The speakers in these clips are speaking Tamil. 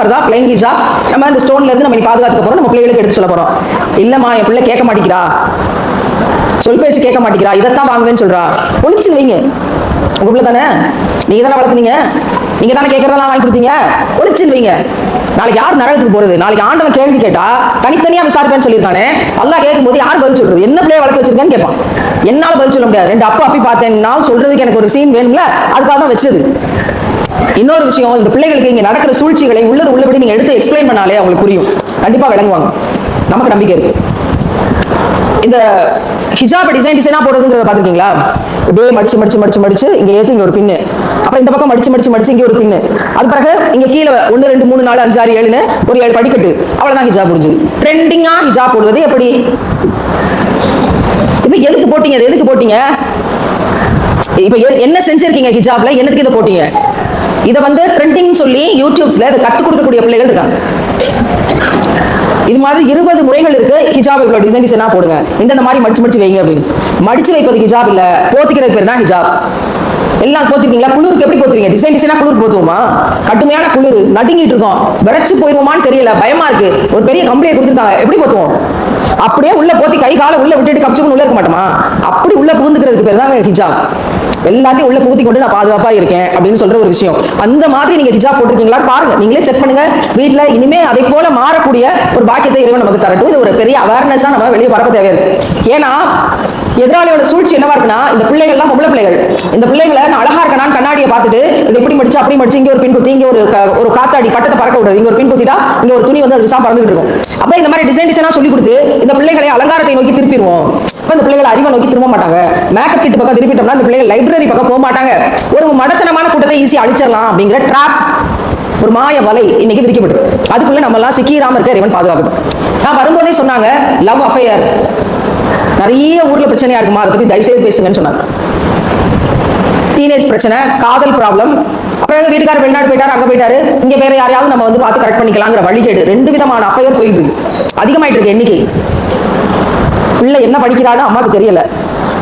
ஃபர்தா பிளைன் ஹிஜா நம்ம அந்த ஸ்டோன்ல இருந்து நம்ம நீ பாதுகாத்துக்க போறோம். நம்ம பிள்ளைகளுக்கு எடுத்து சொல்ல போறோம். இல்லம்மா என் பிள்ளை கேட்க மாட்டேங்கிறா. சொல் பேச்சு கேட்க மாட்டேங்கிறா. இதைத்தான் வாங்குவேன்னு சொல்றா. ஒழிச்சு வைங்க. உங்க பிள்ளை தானே? நீங்க தானே வளர்த்துனீங்க? நீங்க தானே கேட்கறதெல்லாம் வாங்கி கொடுத்தீங்க? ஒளிச்சு வைங்க. நாளைக்கு யார் நரகத்துக்கு போறது? நாளைக்கு ஆண்டவன் கேள்வி கேட்டா தனித்தனியா விசாரிப்பேன்னு சொல்லியிருக்கானே. அல்லாஹ் கேட்கும்போது யார் பதில் சொல்றது? என்ன பிள்ளைய வளர்க்க வச்சிருக்கேன்னு கேட்பான். என்னால பதில் சொல்ல முடியாது. ரெண்டு அப்பா அப்பி பார்த்தேன் நான் சொல்றதுக்கு எனக்கு ஒரு சீன் வேணும்ல. அதுக்காக தான் வச்சது. இன்னொரு விஷயம் இந்த பிள்ளைகளுக்கு இங்க நடக்கிற சூழ்ச்சிகளை உள்ளது உள்ளபடி நீங்க எடுத்து எக்ஸ்பிளைன் பண்ணாலே அவங்களுக்கு புரியும். கண்டிப்பா விளங்குவாங்க. நமக்கு நம்பிக்கை இருக்கு. இந்த ஹிஜாப் டிசைன் டிசைனா போடுறதுங்கிறத பாத்துருக்கீங்களா இப்படியே மடிச்சு மடிச்சு மடிச்சு மடிச்சு இங்க ஏத்து இங்க ஒரு பின்னு அப்புறம் இந்த பக்கம் மடிச்சு மடிச்சு மடிச்சு இங்க ஒரு பின்னு அது பிறகு இங்க கீழே ஒன்னு ரெண்டு மூணு நாலு அஞ்சு ஆறு ஏழுன்னு ஒரு ஏழு படிக்கட்டு. அவ்வளவுதான் ஹிஜாப் புரிஞ்சு ட்ரெண்டிங்கா ஹிஜாப் போடுவது எப்படி? இப்ப எதுக்கு போட்டீங்க? எதுக்கு போட்டீங்க? இப்ப என்ன செஞ்சிருக்கீங்க ஹிஜாப்ல என்னத்துக்கு இதை போட்டீங்க? இதை வந்து ட்ரெண்டிங் சொல்லி யூடியூப்ஸ்ல இதை கத்துக் கொடுக்கக்கூடிய பிள்ளைகள் இருக்காங்க. இது மாதிரி இருபது முறைகள் இருக்கு. ஹிஜாப் இவ்வளோ டிசைன் டிசைனா போடுங்க. இந்த மாதிரி மடிச்சு மடிச்சு வைங்க அப்படின்னு. மடிச்சு வைப்பது ஹிஜாப் இல்ல. போத்திக்கிறது பேர் தான் ஹிஜாப் எல்லாம் போத்திருக்கீங்களா? குளிருக்கு எப்படி போத்துவீங்க? டிசைன் டிசைனா குளிர் போத்துவோமா? கடுமையான குளிர். நடுங்கிட்டு இருக்கோம். விரைச்சு போயிருவோமான்னு தெரியல. பயமா இருக்கு. ஒரு பெரிய கம்பளியை கொடுத்துருக்காங்க. எப்படி போத்துவோம்? அப்படியே உள்ள போத்தி கை காலை உள்ள விட்டுட்டு கப்சுக்கு உள்ள இருக்க மாட்டோமா? அப்படி உள்ள புகுந்துக்கிறதுக்கு பேர் தான் ஹிஜாப் எல்லாத்தையும் உள்ள பூத்தி கொண்டு நான் பாதுகாப்பா இருக்கேன் அப்படின்னு சொல்ற ஒரு விஷயம். அந்த மாதிரி நீங்க ஹிஜாப் போட்டிருக்கீங்களா? பாருங்க நீங்களே செக் பண்ணுங்க. வீட்டுல இனிமே அதை போல மாறக்கூடிய ஒரு பாக்கியத்தை இறைவன் நமக்கு தரட்டும். இது ஒரு பெரிய அவேர்னஸா நம்ம வெளியே பரப்ப தேவை இருக்கு ஏன்னா எதிராளியோட சூழ்ச்சி என்னவா இருக்குன்னா இந்த பிள்ளைகள்லாம் பொம்பளை பிள்ளைகள். இந்த பிள்ளைகளை நான் அழகா இருக்கனான்னு கண்ணாடியை பார்த்துட்டு இது இப்படி மடிச்சு அப்படி மடிச்சு இங்க ஒரு பின் குத்தி இங்க ஒரு ஒரு காத்தாடி பட்டத்தை பறக்க விடுறது. இங்க ஒரு பின் குத்திட்டா இங்க ஒரு துணி வந்து அது விசா பறந்துட்டு இருக்கும். அப்ப இந்த மாதிரி டிசைன் டிசைனா சொல்லி கொடுத்து இந்த பிள்ளைகளை அலங்காரத்தை நோக்கி திருப்பிடுவோம். அப்ப இந்த பிள்ளைகளை அறிவை நோக்கி திரும்ப மாட்டாங்க. மேக்கப் கிட் பக்கம் திருப்பிட்டோம்னா இந்த பிள்ளைகள் லைப்ரரி பக்கம் போக மாட்டாங்க. ஒரு மடத்தனமான கூட்டத்தை ஈஸியா அழிச்சிடலாம் அப்படிங்கிற ட்ராப் ஒரு மாய வலை இன்னைக்கு விரிக்கப்பட்டு அதுக்குள்ள நம்ம எல்லாம் சிக்கிராம இருக்க இறைவன் பாதுகாக்கணும் நான் வரும்போதே சொன்னாங்க லவ் அஃபையர் நிறைய ஊர்ல பிரச்சனையா இருக்குமா? அதை பத்தி தயவு செய்து பேசுங்கன்னு சொன்னாங்க. டீனேஜ் பிரச்சனை காதல் ப்ராப்ளம் அப்புறம் எங்க வீட்டுக்காரர் வெளிநாடு போயிட்டாரு அங்க போயிட்டாரு. இங்க வேற யாரையாவது நம்ம வந்து பார்த்து கரெக்ட் பண்ணிக்கலாங்கிற வழிகேடு. ரெண்டு விதமான அஃபையர் போயிட்டு இருக்கு. அதிகமாயிட்டு இருக்கு எண்ணிக்கை. பிள்ளை என்ன படிக்கிறான்னு அம்மாவுக்கு தெரியல.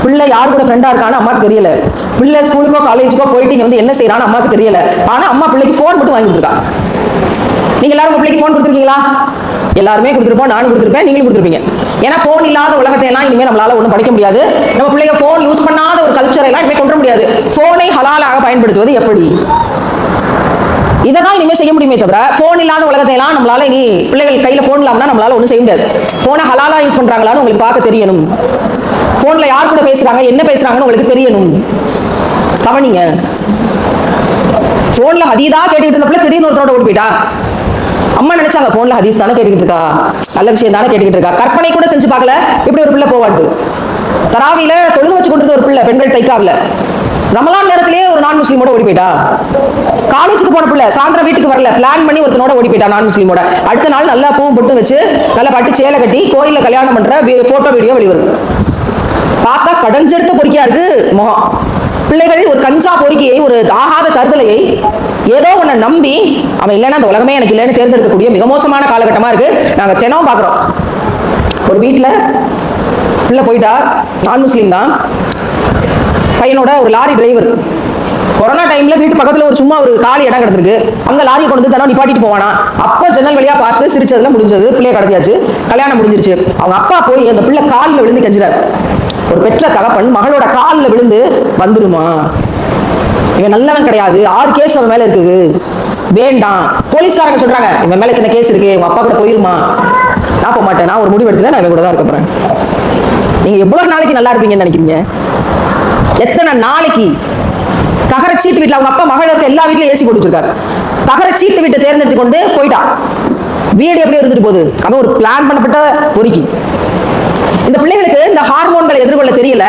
பிள்ளை யார் கூட ஃப்ரெண்டா இருக்கான்னு அம்மாக்கு தெரியல. பிள்ளை ஸ்கூலுக்கோ காலேஜுக்கோ போயிட்டு இங்க வந்து என்ன செய்யறான்னு அம்மாவுக்கு தெரியல. ஆனா அம்மா பிள்ளைக்கு ஃபோன் மட்டும் வாங்கி கொடுத்துருக்கா. நீங்க எல்லாரும் உங்க பிள்ளைக்கு ஃபோன் கொடுத்துருக்கீங்களா? எல்லாருமே கொடுத்துருப்போம் நானும் கொடுத்துருப்பேன் நீங்களும் கொடுத்துருப்பீங்க. ஏன்னா ஃபோன் இல்லாத உலகத்தை எல்லாம் இனிமேல் நம்மளால ஒன்றும் படிக்க முடியாது. நம்ம பிள்ளைங்க ஃபோன் யூஸ் பண்ணாத ஒரு கல்ச்சரை எல்லாம் இனிமேல் கொண்டு முடியாது. ஃபோனை ஹலாலாக பயன்படுத்துவது எப்படி? இதை தான் இனிமேல் செய்ய முடியுமே தவிர ஃபோன் இல்லாத உலகத்தை எல்லாம் நம்மளால இனி பிள்ளைகள் கையில் ஃபோன் இல்லாமல் நம்மளால ஒன்றும் செய்ய முடியாது. ஃபோனை ஹலாலாக யூஸ் பண்ணுறாங்களான்னு உங்களுக்கு பார்க்க தெரியணும். ஃபோன்ல யார் கூட பேசுறாங்க என்ன பேசுறாங்கன்னு உங்களுக்கு தெரியணும். கவனிங்க. போன்ல ஹதீதா கேட்டுக்கிட்டு இருந்தப்பல திடீர்னு ஒருத்தரோட ஓடி போயிட்டா. அம்மா நினைச்சாங்க போன்ல ஹதீஸ் தானே கேட்டுக்கிட்டு இருக்கா? நல்ல விஷயம் தானே கேட்டுக்கிட்டு இருக்கா? கற்பனை கூட செஞ்சு பார்க்கல. இப்படி ஒரு பிள்ளை போவாட்டு தராவில தொழுக வச்சு கொண்டு ஒரு பிள்ளை பெண்கள் தைக்காவில. ரமலான் நேரத்திலேயே ஒரு நான் முஸ்லீமோட ஓடி போயிட்டா. காலேஜுக்கு போன பிள்ளை சாயந்தரம் வீட்டுக்கு வரல. பிளான் பண்ணி ஒருத்தனோட ஓடி போயிட்டா நான் முஸ்லீமோட அடுத்த நாள் நல்லா பூவும் பொட்டு வச்சு நல்லா பட்டு சேலை கட்டி கோயிலில் கல்யாணம் பண்ற போட்டோ வீடியோ வெளிவரும். பார்த்தா கடஞ்செடுத்த பொறுக்கியா இருக்கு முகம். பிள்ளைகள் ஒரு கஞ்சா பொறுக்கியை ஒரு ஆகாத தருதலையை ஏதோ ஒன்றை நம்பி அவன் இல்லைன்னா அந்த உலகமே எனக்கு இல்லைன்னு தேர்ந்தெடுக்கக்கூடிய மிக மோசமான காலகட்டமா இருக்கு. நாங்க தினம் பார்க்குறோம். ஒரு வீட்டில் பிள்ளை போயிட்டா நான் முஸ்லீம் தான். பையனோட ஒரு லாரி டிரைவர் கொரோனா டைம்ல வீட்டு பக்கத்துல ஒரு சும்மா ஒரு காலி இடம் கிடந்திருக்கு. அங்க லாரி கொண்டு வந்து தினம் நிப்பாட்டிட்டு போவானா? அப்போ ஜன்னல் வழியா பார்த்து சிரிச்சதுல முடிஞ்சது. பிள்ளைய கடத்தியாச்சு. கல்யாணம் முடிஞ்சிருச்சு. அவங்க அப்பா போய் அந்த பிள்ளை காலில் விழுந்து கெஞ்சுறாரு. ஒரு பெற்ற தகப்பன் மகளோட காலில் விழுந்து வந்துருமா? இவன் நல்லவன் கிடையாது. ஆறு கேஸ் அவன் மேல இருக்குது. வேண்டாம். போலீஸ்காரங்க சொல்றாங்க இவன் மேல இத்தனை கேஸ் இருக்கு. உங்க அப்பா கூட போயிருமா? நான் போக மாட்டேன். நான் ஒரு முடிவு எடுத்துல நான் இவன் கூட தான் இருக்க போறேன். நீங்க எவ்வளவு நாளைக்கு நல்லா இருப்பீங்கன்னு நினைக்கிறீங்க? எத்தனை நாளைக்கு? தகர சீட்டு வீட்டில் அவங்க அப்பா மகளுக்கு எல்லா வீட்லயும் ஏசி கொடுத்துருக்காரு தகர சீட்டு வீட்டை தேர்ந்தெடுத்து கொண்டு போயிட்டான் வீடு எப்படி இருந்துட்டு போகுது? அவன் ஒரு பிளான் பண்ணப்பட்ட பொறுக்கி. இந்த பிள்ளைகளுக்கு இந்த ஹார்மோன்களை எதிர்கொள்ள தெரியல.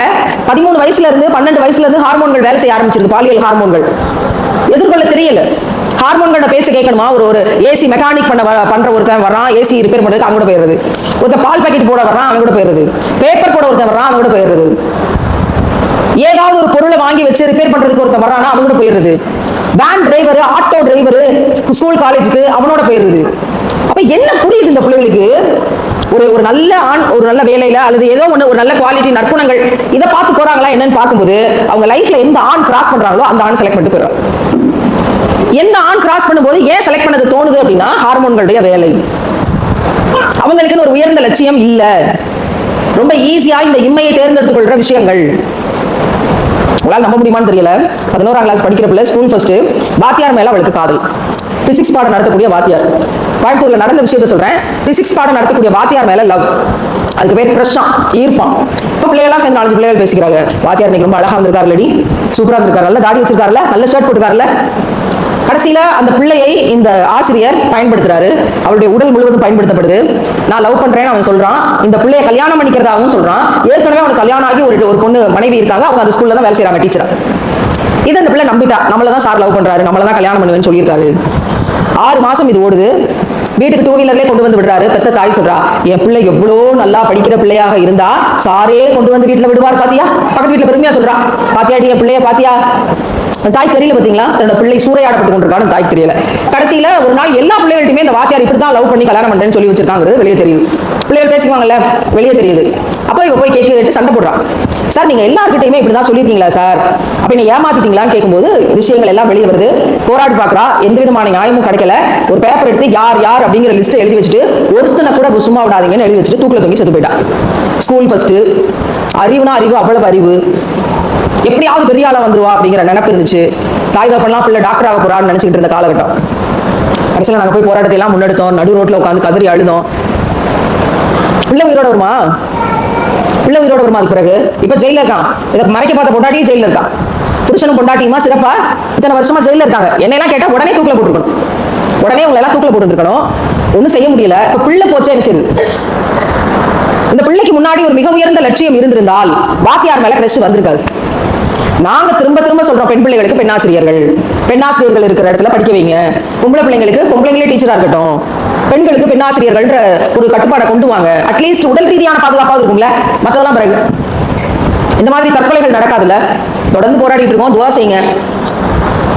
பதிமூணு வயசுல இருந்து பன்னெண்டு வயசுல இருந்து ஹார்மோன்கள் வேலை செய்ய ஆரம்பிச்சிருது பாலியல் ஹார்மோன்கள். எதிர்கொள்ள தெரியல. ஹார்மோன்களோட பேச்சு கேட்கணுமா? ஒரு ஒரு ஏசி மெக்கானிக் பண்ண வ- பண்ற ஒருத்தன் வரான் ஏசி ரிப்பேர் பண்ணுறதுக்கு அவங்க கூட போயிருது ஒருத்தன் பால் பாக்கெட் போட வர்றான் அவங்க கூட போயிடுறது. பேப்பர் போட ஒருத்தன் வர்றான் அவன் கூட போயிடுறது. ஏதாவது ஒரு பொருளை வாங்கி வச்சு ரிப்பேர் பண்றதுக்கு ஒருத்தன் வரானா அவங்க கூட போயிடுறது. Van driver auto driver school காலேஜுக்கு அவனோட போயிருது அப்ப என்ன புரியுது இந்த பிள்ளைகளுக்கு ஒரு ஒரு நல்ல ஆண் ஒரு நல்ல வேலையில அல்லது ஏதோ ஒன்று ஒரு நல்ல குவாலிட்டி நற்குணங்கள் இதை பார்த்து போறாங்களா என்னன்னு பார்க்கும்போது அவங்க லைஃப்ல எந்த ஆண் கிராஸ் பண்றாங்களோ அந்த ஆண் செலக்ட் பண்ணிட்டு போயிடும் எந்த ஆண் கிராஸ் பண்ணும்போது ஏன் செலக்ட் பண்ணது தோணுது அப்படின்னா ஹார்மோன்களுடைய வேலை. அவங்களுக்குன்னு ஒரு உயர்ந்த லட்சியம் இல்ல. ரொம்ப ஈஸியா இந்த இம்மையை தேர்ந்தெடுத்துக் கொள்ற விஷயங்கள். உங்களால் நம்ப முடியுமான்னு தெரியல. பதினோராம் கிளாஸ் படிக்கிற பிள்ளை ஸ்கூல் ஃபர்ஸ்ட் பாத்தியார் மேல அவளுக்கு காதல். பிசிக்ஸ் பாடம் நடத்தக்கூடிய வாத்தியார். கோயம்புத்தூர்ல நடந்த விஷயத்த சொல்றேன். பிசிக்ஸ் பாடம் நடத்தக்கூடிய வாத்தியார் மேல லவ் அதுக்கு பேர் கிரஷா ஈர்ப்பான் இப்போ பிள்ளைகள்லாம் சேர்ந்து நாலஞ்சு பிள்ளைகள் பேசிக்கிறாங்க. வாத்தியார் இன்னைக்கு ரொம்ப அழகா வந்திருக்காரு லடி சூப்பரா இருந்திருக்காரு நல்ல தாடி வச்சிருக்காருல்ல. நல்ல ஷர்ட் போட்டுருக்காருல்ல. கடைசியில அந்த பிள்ளையை இந்த ஆசிரியர் பயன்படுத்துறாரு. அவருடைய உடல் முழுவதும் பயன்படுத்தப்படுது. நான் லவ் பண்றேன்னு அவன் சொல்றான். இந்த பிள்ளையை கல்யாணம் பண்ணிக்கிறதாகவும் சொல்றான். ஏற்கனவே அவனுக்கு கல்யாணம் ஆகி ஒரு ஒரு பொண்ணு மனைவி இருக்காங்க. அவங்க அந்த ஸ்கூல்ல தான் வேலை செய்யறாங்க டீச்சரா இது அந்த பிள்ளை நம்பிட்டா. நம்மள தான் சார் லவ் பண்றாரு. நம்மள தான் கல்யாணம் பண்ணுவேன்னு சொல்லியிருக்காரு. ஆறு மாசம் இது ஓடுது. வீட்டுக்கு டூ வீலர்லேயே கொண்டு வந்து விடுறாரு. பெத்த தாய் சொல்றா என் பிள்ளை எவ்வளோ நல்லா படிக்கிற பிள்ளையாக இருந்தா சாரே கொண்டு வந்து வீட்டுல விடுவார் பாத்தியா? பக்கத்து வீட்டுல பெருமையா சொல்றா பாத்தியாடி என் பிள்ளைய பாத்தியா? தாய் தெரியல பாத்தீங்களா? தன்னோட பிள்ளை சூறையாடப்பட்டு கொண்டிருக்கான்னு தாய் தெரியல. கடைசியில ஒரு நாள் எல்லா பிள்ளைகள்ட்டுமே இந்த வாத்தியார் இப்படி தான் லவ் பண்ணி கல்யாணம் பண்றேன்னு சொல்லி வச்சிருக்காங்கிறது வெளியே தெரியுது. பிள்ளைகள் பேசிக்குவாங்கல்ல வெளியே தெரியுது. அப்போ இவ போய் கேட்க சண்டை போடுறான் சார் நீங்க எல்லார்கிட்டயுமே இப்படி தான் சொல்லியிருக்கீங்களா சார்? அப்ப நீங்க ஏமாத்திட்டீங்களான்னு கேட்கும்போது விஷயங்கள் எல்லாம் வெளியே வருது. போராடி பார்க்குறா எந்த விதமான நியாயமும் கிடைக்கல. ஒரு பேப்பர் எடுத்து யார் யார் அப்படிங்கிற லிஸ்ட் எழுதி வச்சுட்டு ஒருத்தனை கூட சும்மா விடாதீங்கன்னு எழுதி வச்சுட்டு தூக்கில தொங்கி செத்து போயிட்டான் ஸ்கூல் ஃபர்ஸ்ட் அறிவுனா அறிவு அவ்வளவு அறிவு. எப்படியாவது பெரிய ஆளா வந்துருவா அப்படிங்கிற நினைப்பு இருந்துச்சு. தாய் தப்பெல்லாம் பிள்ளை டாக்டர் ஆக போறான்னு நினைச்சிட்டு இருந்த காலகட்டம். கடைசியில் நாங்கள் போய் போராட்டத்தை எல்லாம் முன்னெடுத்தோம். நடு ரோட்டில் உட்காந்து கதறி அழுதோம். பிள்ளை உயிரோட வருமா? பிள்ளை உயிரோட வருமா அதுக்கு பிறகு? இப்ப ஜெயில இருக்கான். இதை மறைக்க பார்த்த பொண்டாட்டியும் ஜெயில இருக்கான் புருஷனும் பொண்டாட்டியுமா சிறப்பா? இத்தனை வருஷமா ஜெயில இருக்காங்க. என்னெல்லாம் கேட்டா உடனே தூக்கில போட்டுருக்கணும். உடனே உங்களை எல்லாம் தூக்கில போட்டுருக்கணும் ஒன்றும் செய்ய முடியல. இப்ப பிள்ளை போச்சே என்ன செய்யுது இந்த பிள்ளைக்கு முன்னாடி ஒரு மிக உயர்ந்த லட்சியம் இருந்திருந்தால் வாத்தியார் மேல கிரஷ் வந்திருக்காது. நாங்க திரும்ப திரும்ப சொல்றோம் பெண் பிள்ளைகளுக்கு பெண்ணாசிரியர்கள். பெண்ணாசிரியர்கள் இருக்கிற இடத்துல படிக்க வைங்க. பொம்பளை பிள்ளைங்களுக்கு பொம்பளைங்களே டீச்சரா இருக்கட்டும். பெண்களுக்கு பெண்ணாசிரியர்கள்ன்ற ஒரு கட்டுப்பாடை கொண்டு வாங்க. அட்லீஸ்ட் உடல் ரீதியான பாதுகாப்பாக இருக்கும்ல? மத்ததெல்லாம் பிறகு. இந்த மாதிரி தற்கொலைகள் நடக்காதுல்ல? தொடர்ந்து போராடிட்டு இருக்கோம். துவா செய்யுங்க.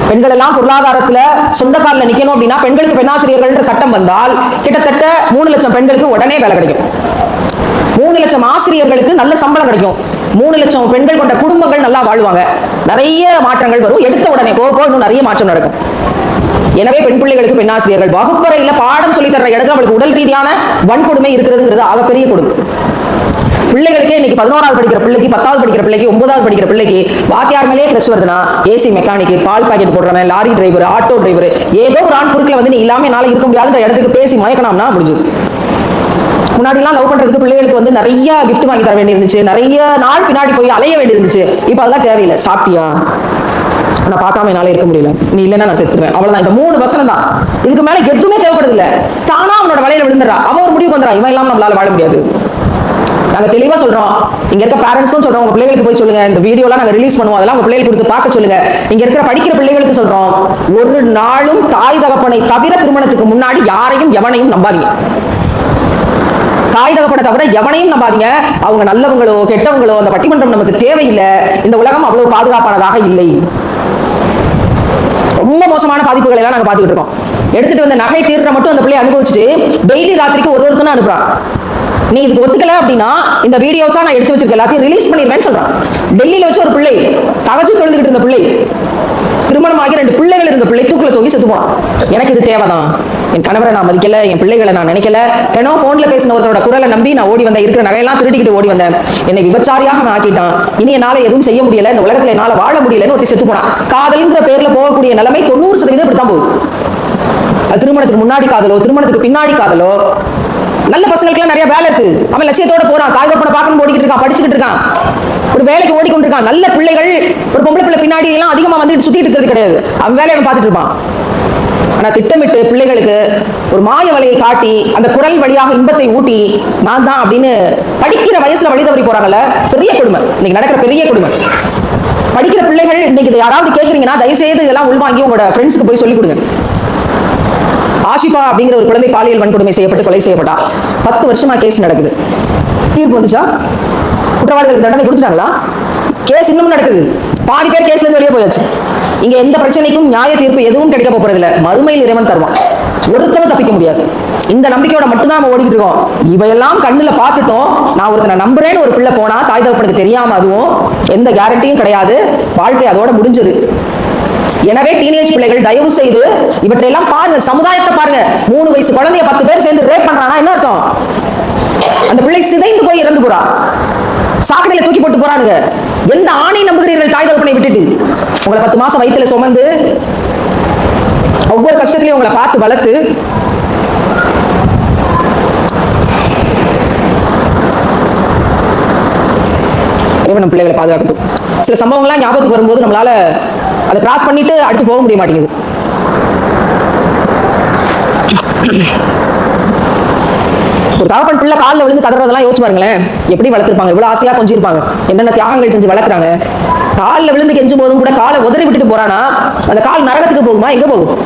பெண்கள் எல்லாம் பொருளாதாரத்துல சொந்த காலில் நிக்கணும் அப்படின்னா பெண்களுக்கு பெண்ணாசிரியர்கள்ன்ற சட்டம் வந்தால் கிட்டத்தட்ட மூணு லட்சம் பெண்களுக்கு உடனே வேலை கிடைக்கும். மூணு லட்சம் ஆசிரியர்களுக்கு நல்ல சம்பளம் கிடைக்கும். மூணு லட்சம் பெண்கள் கொண்ட குடும்பங்கள் நல்லா வாழ்வாங்க. நிறைய மாற்றங்கள் வரும். எடுத்த உடனே போக போக இன்னும் நிறைய மாற்றம் நடக்கும். எனவே பெண் பிள்ளைகளுக்கு பெண்ணாசிரியர்கள் வகுப்பறையில பாடம் சொல்லி தர்ற இடத்துல அவளுக்கு உடல் ரீதியான வன்கொடுமை இருக்கிறதுங்கிறது ஆகப்பெரிய கொடுமை. பிள்ளைகளுக்கே இன்னைக்கு பதினோராவது படிக்கிற பிள்ளைக்கு பத்தாவது படிக்கிற பிள்ளைக்கு ஒன்பதாவது படிக்கிற பிள்ளைக்கு வாத்தியார் மேலே கிரஷ் வருதுன்னா ஏசி மெக்கானிக் பால் பாக்கெட் போடுறவன் லாரி டிரைவர் ஆட்டோ டிரைவர் ஏதோ ஒரு ஆண் பொருட்களை வந்து நீ இல்லாமல் என்னால் இருக்க முடியாதுன்ற இடத்துக்கு பேசி மயக்கணும்னா முடிஞ்சது. முன்னாடிலாம் லவ் பண்றதுக்கு பிள்ளைகளுக்கு வந்து நிறைய கிஃப்ட் வாங்கி தர வேண்டியிருந்துச்சு. நிறைய நாள் பின்னாடி போய் அலைய வேண்டியிருந்துச்சு. இப்போ அதெல்லாம் தேவையில்லை. சாப்பிட்டியா? நான் பார்க்காம என்னால இருக்க முடியல. நீ இல்லைன்னா நான் செத்துருவேன். அவ்வளவுதான். இந்த மூணு வசனம் தான். இதுக்கு மேல எதுவுமே தேவைப்படுது இல்ல தானா அவனோட வலையில விழுந்துடுறா. அவன் ஒரு முடிவுக்கு வந்துடா இவன் இல்லாம நம்மளால வாழ முடியாது. நாங்க தெளிவா சொல்றோம். இங்க இருக்க பேரண்ட்ஸும் சொல்றோம். உங்க பிள்ளைகளுக்கு போய் சொல்லுங்க. இந்த வீடியோலாம் நாங்க ரிலீஸ் பண்ணுவோம். அதெல்லாம் உங்க பிள்ளைகளுக்கு கொடுத்து பார்க்க சொல்லுங்க. இங்க இருக்கிற படிக்கிற பிள்ளைகளுக்கு சொல்றோம். ஒரு நாளும் தாய் தகப்பனை தவிர திருமணத்துக்கு முன்னாடி யாரையும் எவனையும் நம்பாதீங்க. தாய் தகப்பனை தவிர எவனையும் நம்பாதீங்க. அவங்க நல்லவங்களோ கெட்டவங்களோ அந்த பட்டிமன்றம் நமக்கு தேவையில்லை. இந்த உலகம் அவ்வளவு பாதுகாப்பானதாக இல்லை. ரொம்ப மோசமான பாதிப்புகளை எல்லாம் நாங்க பாத்துக்கிட்டு இருக்கோம். எடுத்துட்டு வந்த நகை தீர்ற மட்டும் அந்த பிள்ளைய அனுபவிச்சுட்டு டெய்லி ராத்திரிக்கு ஒரு ஒருத்தனை அனுப்புறாங்க நீ இதுக்கு ஒத்துக்கல அப்படின்னா இந்த வீடியோஸா நான் எடுத்து வச்சிருக்க எல்லாத்தையும் ரிலீஸ் பண்ணிடுவேன்னு சொல்றான். டெல்லியில வச்சு ஒரு பிள்ளை தகச்சு தொழுதுகிட்டு இருந்த பிள்ளை திருமணமாகி ரெண்டு பிள்ளைகள் இருந்த பிள்ளை தூக்கில தூங்கி செத்துவான் எனக்கு இது தேவைதான். என் கணவரை நான் மதிக்கல என் பிள்ளைகளை நான் நினைக்கல. தினம் போன்ல பேசின ஒருத்தரோட குரலை நம்பி நான் ஓடி வந்தேன். இருக்கிற நகையெல்லாம் திருடிக்கிட்டு ஓடி வந்தேன். என்னை விபச்சாரியாக நான் ஆக்கிட்டான் இனி என்னால எதுவும் செய்ய முடியல. இந்த உலகத்துல என்னால வாழ முடியலன்னு ஒருத்தி செத்து போனான். காதல்ன்ற பேர்ல போகக்கூடிய நிலைமை தொண்ணூறு சதவீதம் இப்படித்தான் போகுது. திருமணத்துக்கு முன்னாடி காதலோ திருமணத்துக்கு பின்னாடி காதலோ நல்ல பசங்களுக்குலாம் நிறைய வேலை இருக்கு. அவன் லட்சியத்தோட போறான். தாய் தப்பனை பார்க்கணும் ஓடிக்கிட்டு இருக்கான் படிச்சுக்கிட்டு இருக்கான். ஒரு வேலைக்கு ஓடிக்கொண்டிருக்கான். நல்ல பிள்ளைகள் ஒரு பொம்பளை பிள்ளை பின்னாடி எல்லாம் அதிகமா வந்துட்டு சுத்திட்டு இருக்கிறது கிடையாது. அவன் வேலையை அவன் பார்த்துட்டு இருப்பான். ஆனா திட்டமிட்டு பிள்ளைகளுக்கு ஒரு மாய வலையை காட்டி அந்த குரல் வழியாக இன்பத்தை ஊட்டி நான் தான் அப்படின்னு படிக்கிற வயசுல வழி தவறி போறாங்கல்ல பெரிய கொடுமை. இன்னைக்கு நடக்கிற பெரிய கொடுமை. படிக்கிற பிள்ளைகள் இன்னைக்கு இதை யாராவது கேட்குறீங்கன்னா தயவு செய்து இதெல்லாம் உள்வாங்கி உங்களோட ஃப்ரெண்ட்ஸ்க்கு போய் சொல்லிக் கொடுங்க. ஆஷிஃபா அப்படிங்கிற ஒரு குழந்தை பாலியல் வன்கொடுமை செய்யப்பட்டு கொலை செய்யப்பட்டா. பத்து வருஷமா கேஸ் நடக்குது. தீர்ப்பு வந்துச்சா? குற்றவாளிகளுக்கு தண்டனை கொடுத்துட்டாங்களா? கேஸ் இன்னும் நடக்குது. பாதி பேர் கேஸ்ல இருந்து வெளியே போயாச்சு. இங்க எந்த பிரச்சனைக்கும் நியாய தீர்ப்பு எதுவும் கிடைக்க போறது இல்ல மறுமையில் இறைவன் தருவான். ஒருத்தரும் தப்பிக்க முடியாது. இந்த நம்பிக்கையோட மட்டும்தான் நம்ம ஓடிக்கிட்டு இருக்கோம். இவையெல்லாம் கண்ணுல பார்த்துட்டோம். நான் ஒருத்தனை நம்புறேன்னு ஒரு பிள்ளை போனா தாய் தகப்பனுக்கு தெரியாம அதுவும் எந்த கேரண்டியும் கிடையாது. வாழ்க்கை அதோட முடிஞ்சது. எனவே டீனேஜ் பிள்ளைகள் தயவு செய்து இவற்றையெல்லாம் பாருங்க. சமுதாயத்தை பாருங்க. மூணு வயசு குழந்தைய பத்து பேர் சேர்ந்து ரேப் பண்றானா? என்ன அர்த்தம்? அந்த பிள்ளை சிதைந்து போய் இறந்து போறா. சாக்கடையில தூக்கி போட்டு போறானுங்க. எந்த ஆணை நம்புகிறீர்கள் தாய் தகப்பனை விட்டுட்டு? உங்களை பத்து மாசம் வயித்துல சுமந்து ஒவ்வொரு கஷ்டத்திலையும் உங்களை பார்த்து வளர்த்து இறைவன் நம்ம பிள்ளைகளை பாதுகாக்கட்டும். சில சம்பவங்கள்லாம் ஞாபகத்துக்கு வரும்போது நம்மளால அதை கிராஸ் பண்ணிட்டு அடுத்து போக முடிய மாட்டேங்குது. ஒரு தகப்பன் பிள்ளை காலில் விழுந்து கதறதெல்லாம் யோசிச்சு பாருங்களேன். எப்படி வளர்த்துருப்பாங்க? இவ்வளவு ஆசையாக கொஞ்சம் இருப்பாங்க என்னென்ன தியாகங்கள் செஞ்சு வளர்க்குறாங்க? காலில் விழுந்து கெஞ்சும் போதும் கூட காலை உதறி விட்டுட்டு போறானா? அந்த கால் நரகத்துக்கு போகுமா? எங்க போகும்?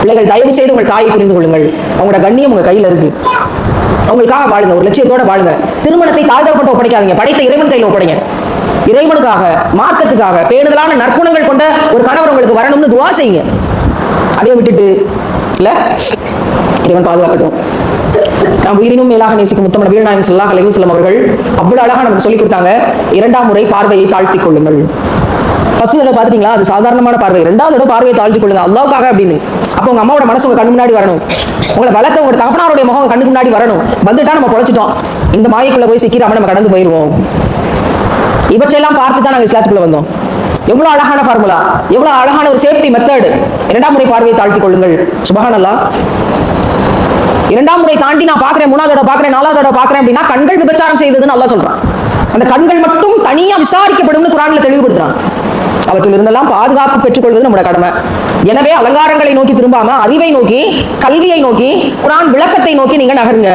பிள்ளைகள் தயவு செய்து உங்கள் தாயை புரிந்து கொள்ளுங்கள். அவங்களோட கண்ணியம் உங்க கையில இருக்கு. அவங்களுக்காக வாழுங்க. ஒரு லட்சியத்தோட வாழுங்க. திருமணத்தை தாழ்த்தப்பட்டு ஒப்படைக்காதீங்க. படைத்த இறைவன் கையில் ஒப்படைங்க. இறைவனுக்காக மார்க்கத்துக்காக பேணுதலான நற்குணங்கள் கொண்ட ஒரு கணவர் உங்களுக்கு வரணும்னு துவா செய்யுங்க. அதையும் விட்டுட்டு இல்ல? இறைவன் பாதுகாக்கட்டும். நாம் உயிரினும் மேலாக நேசிக்கும் முத்தமன வீரநாயகம் சொல்லா அலைவசல்லம் அவர்கள் அவ்வளவு அழகா நமக்கு சொல்லி கொடுத்தாங்க. இரண்டாம் முறை பார்வையை தாழ்த்திக் கொள்ளுங்கள். ஃபர்ஸ்ட் தடவை பார்த்துட்டீங்களா அது சாதாரணமான பார்வை. ரெண்டாவது தடவை பார்வையை தாழ்த்தி கொள்ளுங்க. அல்லாவுக்காக அப்படின்னு. அப்போ உங்க அம்மாவோட மனசு உங்க கண்ணு முன்னாடி வரணும். உங்களை வளர்த்த உங்க தகப்பனாருடைய முகம் கண்ணுக்கு முன்னாடி வரணும். வந்துட்டா நம்ம பொழைச்சிட்டோம். இந்த மாயக்குள்ள போய் சிக்கிறாம நம்ம கடந்து போயிருவோம். இவற்றையெல்லாம் பார்த்து தான் நாங்கள் இஸ்லாத்துக்குள்ள வந்தோம். எவ்வளவு அழகான ஃபார்முலா எவ்வளவு அழகான ஒரு சேஃப்டி மெத்தட் இரண்டாம் முறை பார்வையை தாழ்த்திக் கொள்ளுங்கள். சுபகானல்லா இரண்டாம் முறை தாண்டி நான் பாக்குறேன் மூணாவது தடவை பாக்குறேன் நாலாவது தடவை பாக்குறேன் அப்படின்னா கண்கள் விபச்சாரம் செய்ததுன்னு நல்லா சொல்றான். அந்த கண்கள் மட்டும் தனியா விசாரிக்கப்படும்னு குரான்ல தெளிவுபடுத்துறான் அவற்றில் இருந்தெல்லாம் பாதுகாப்பு பெற்றுக்கொள்வது நம்முடைய கடமை. எனவே அலங்காரங்களை நோக்கி திரும்பாம அறிவை நோக்கி கல்வியை நோக்கி குரான் விளக்கத்தை நோக்கி நீங்க நகருங்க.